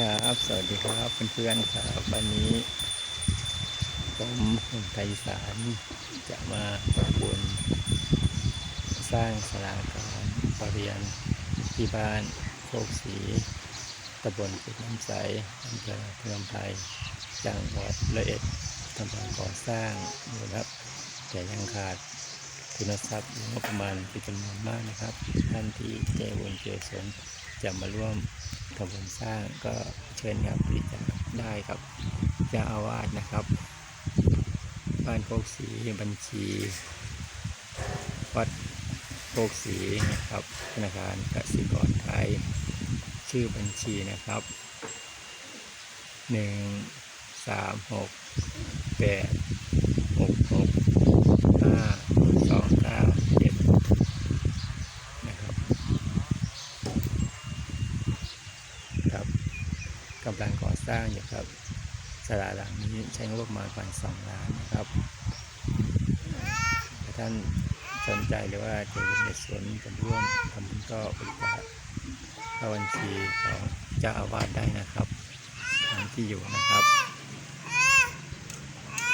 ครับสวัสดีครับเพื่อนๆครับวันนี้ผมคนไทยสารจะมาบอกบุญสร้างสลาการประเรียนที่บ้านโคกศรีตำบลกุดน้ำใสอำเภอเมืองไทยจังหวัดละเอ็ดกำลังก่อสร้างอยู่นะครับ แต่ยังขาดทุนทรัพย์งบประมาณเป็นจำนวนมากนะครับท่านที่ใจบุญเจสนจะมาร่วม ทำบุญสร้างก็เชิญครับบริจาคได้ครับเจะอาวาสนะครับบ้านโคกศรีบัญชีวัดโคกศรีนะครับธนาคารกสิกรไทย ชื่อบัญชีนะครับหนึ่งสามหกแปดหกหกห้าสองเก้าเจ็ดนะครับครับ กำลังก่อสร้างอยู่ครับสลาหลังนี้ใช้งบประมาณประมาณสองล้านนะครับถ้าท่านสนใจหรือว่าจะร่วมในส่วนจะร่วมทำบุญก็บริจาคเข้าบัญชีของเจ้าอาวาสได้นะครับตามที่อยู่นะครับ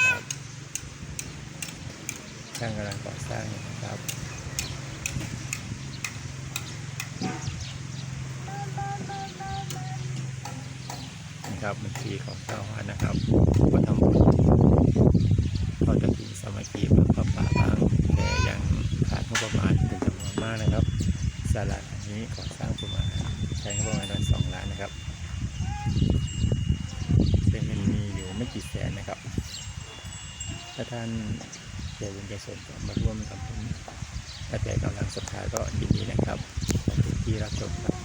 ครับช่างกำลังก่อสร้างอยู่นะครับ นะครับ บัญชีของเจ้าวาสนะครับก็ทำบุญเขาจะถึงสามัคคีแบบป่าป่าบ้างแต่ยังขาดงบประมาณเป็นจำนวนมากนะครับศาลาอันนี้ก่อสร้างประมาณใช้งบประมาณประมาณสองล้านนะครับเป็นเงินมีอยู่ไม่กี่แสนนะครับ ถ้าท่านเจริญใจสนก็มาร่วมทำบุญถ้าใจกำลังศรัทธาก็ยินดีนะครับขอบคุณที่รับชมครับ